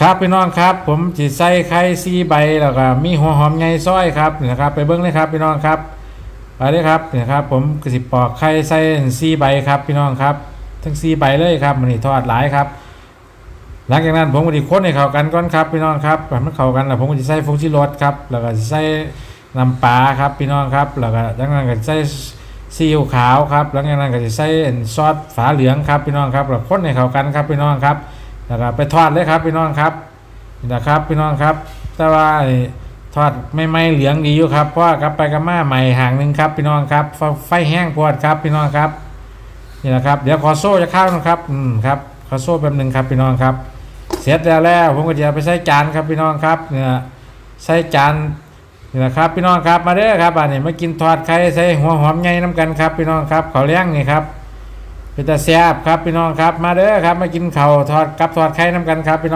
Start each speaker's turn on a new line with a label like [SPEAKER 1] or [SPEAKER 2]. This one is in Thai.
[SPEAKER 1] ครับพี่น้องครับ ผมจิใส่ไข่ซีใบแล้วก็มีหัวหอมใหญ่ซอยครับนะครับ ไปเบิ้งเลยครับพี่น้องครับไปเลยครับนี่ครับ ผมกระสิบปอกไข่ใส่ซีใบครับพี่น้องครับ ทั้งซีใบเลยครับมันนี่ทอดหลายครับ หลังจากนั้นผมก็ดีค้นให้เข้ากันก่อนครับพี่น้องครับมันเข้ากันแล้วผมก็จะใส่ฟงชิรสครับแล้วก็ใส่น้ำปลาครับพี่น้องครับแล้วก็จากนั้นก็ใส่ซีอิ๊วขาวครับหลังจากนั้นก็จะใส่ซอสฝาเหลืองครับพี่น้องครับแล้วค้นให้เข้ากันครับพี่น้องครับ แล้วก็ไปทอดเลยครับพี่น้องครับนี่นะครับพี่น้องครับ แต่ว่าไอ้ทอดไม่ไม่เหลืองดีอยู่ครับเพราะกลับไปกับมาใหม่ห่างหนึ่งครับพี่น้องครับ ไฟแห้งพอดครับพี่น้องครับนี่นะครับเดี๋ยวขอโซ่จะเข้านะครับอืมครับขอโซ่แป๊บหนึ่งครับพี่น้องครับ เสร็จแล้วแล้วผมก็จะไปใส่จานครับพี่น้องครับเนี่ยใส่จานนี่นะครับพี่น้องครับมาเด้อครับอันนี้มากินทอดไข่ใส่หัวหอมใหญ่น้ำกันครับพี่น้องครับเขาเลี้ยงนี่ครับ เป็นตาแซบครับพี่น้องครับ มาเด้อครับมากินเข่าทอดกับทอดไข่น้ำกันครับพี่น้อง